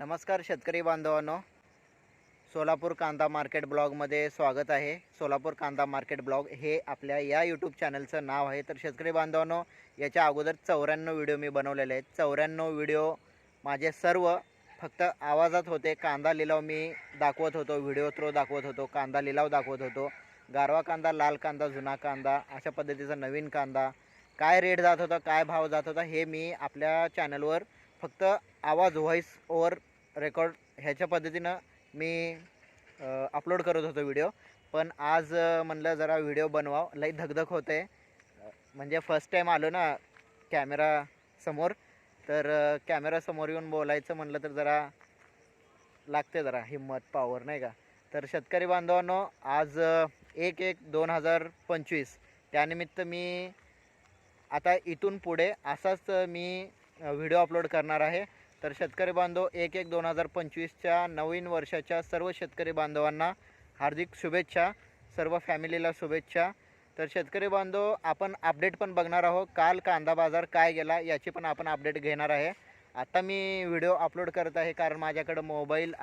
नमस्कार शेतकरी बांधवांनो. सोलापूर कांदा मार्केट ब्लॉगमध्ये स्वागत आहे. सोलापूर कांदा मार्केट ब्लॉग हे आपल्या या यूट्यूब चॅनलचं नाव आहे. तर शेतकरी बांधवांनो याच्या अगोदर चौऱ्याण्णव व्हिडिओ मी बनवलेले आहेत. चौऱ्याण्णव व्हिडिओ माझे सर्व फक्त आवाजात होते. कांदा लिलाव मी दाखवत होतो व्हिडिओ थ्रो दाखवत होतो कांदा लिलाव दाखवत होतो. गारवा कांदा लाल कांदा जुना कांदा अशा पद्धतीचा नवीन कांदा. काय रेट जात होता काय भाव जात होता हे मी आपल्या चॅनलवर फक्त आवाज व्हॉईस ओवर रेकॉर्ड ह्याच्या पद्धतीनं मी अपलोड करत होतो व्हिडिओ पण आज म्हणलं जरा व्हिडिओ बनवाव. लई धगधग होते म्हणजे फर्स्ट टाईम आलो ना कॅमेरा समोर तर कॅमेरा कॅमेरासमोर येऊन बोलायचं म्हणलं तर जरा लागते जरा हिंमत पावर नाही का? तर शेतकरी बांधवांनो आज एक एक दोन हजार पंचवीस. त्यानिमित्त मी आता इथून पुढे असाच मी व्हिडिओ अपलोड करणार आहे. तर शेतकरी बांधव एक एक दोन हजार पंचवीसच्या नवीन वर्षाच्या सर्व शेतकरी बांधवांना हार्दिक शुभेच्छा सर्व फॅमिलीला शुभेच्छा. तर शेतकरी बांधव आपण अपडेट पण बघणार आहोत काल कांदा बाजार काय गेला याची पण आपण अपडेट घेणार आहे. आता मी व्हिडिओ अपलोड करत आहे कारण माझ्याकडं मोबाईल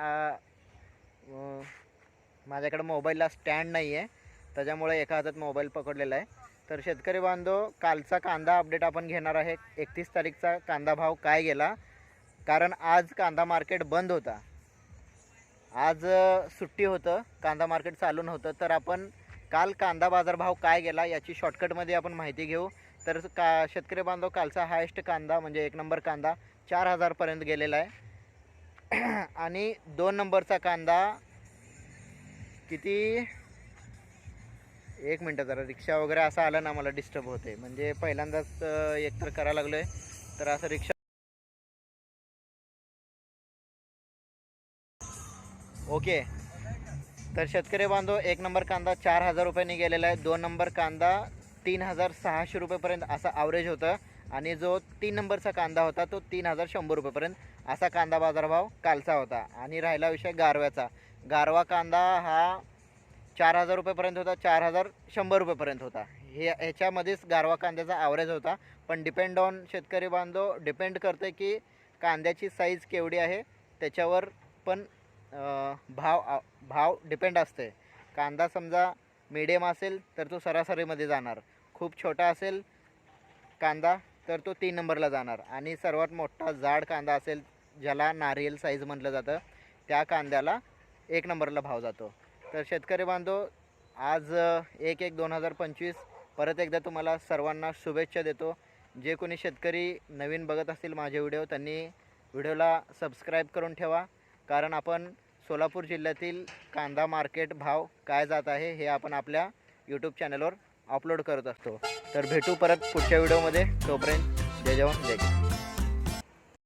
माझ्याकडं मोबाईलला स्टँड नाही आहे त्याच्यामुळे एका हातात मोबाईल पकडलेला आहे. तर शेतकरी बांधव कालचा कांदा अपडेट आपण घेणार आहे एकतीस तारीखचा कांदा भाव काय गेला? कारण आज कांदा मार्केट बंद होता. आज सुट्टी होतं. कांदा मार्केट चालू नव्हतं. तर आपण काल कांदा बाजारभाव काय गेला याची शॉर्टकटमध्ये आपण माहिती घेऊ. तर का शेतकरी बांधव कालचा हायेस्ट कांदा म्हणजे एक नंबर कांदा चार हजारपर्यंत गेलेला आहे. आणि दोन नंबरचा कांदा किती? एक मिनटं जरा रिक्षा वगैरे असं आलं ना मला डिस्टर्ब होते म्हणजे पहिल्यांदाच एकतर करायला लागलो आहे तर असं रिक्षा ओके. तर शेतकरी बांधव एक नंबर कांदा चार हजार रुपयांनी गेलेला आहे. दोन नंबर कांदा तीन हजार सहाशे रुपयेपर्यंत असा ॲव्हरेज होतं. आणि जो तीन नंबरचा कांदा होता तो तीन हजार शंभर रुपयेपर्यंत असा कांदा बाजारभाव कालचा होता. आणि राहिला विषय गारव्याचा. गारवा कांदा हा चार हजार रुपयेपर्यंत होता चार हजार शंभर रुपयेपर्यंत होता. हे ह्याच्यामध्येच गारवा कांद्याचा ॲव्हरेज होता. पण डिपेंड ऑन शेतकरी बांधव डिपेंड करते की कांद्याची साईज केवढी आहे त्याच्यावर पण भाव भाव डिपेंड असते कांदा समजा मीडियम असेल तर तो सरासरीमध्ये जाणार. खूप छोटा असेल कांदा तर तो तीन नंबरला जाणार. आणि सर्वात मोठा जाड कांदा असेल ज्याला नारियल साईज म्हटलं जातं त्या कांद्याला एक नंबरला भाव जातो. तर शेतकरी बांधव आज एक एक दोन हजार पंचवीस परत एकदा तुम्हाला सर्वांना शुभेच्छा देतो. जे कोणी शेतकरी नवीन बघत असतील माझे व्हिडिओ त्यांनी व्हिडिओला सबस्क्राईब करून ठेवा. कारण आपण सोलापूर जिल्ह्यातील कांदा मार्केट भाव काय जात आहे हे आपण आपल्या यूट्यूब चॅनलवर अपलोड करत असतो. तर भेटू परत पुढच्या व्हिडिओमध्ये. तोपर्यंत जय जवान जय किसान.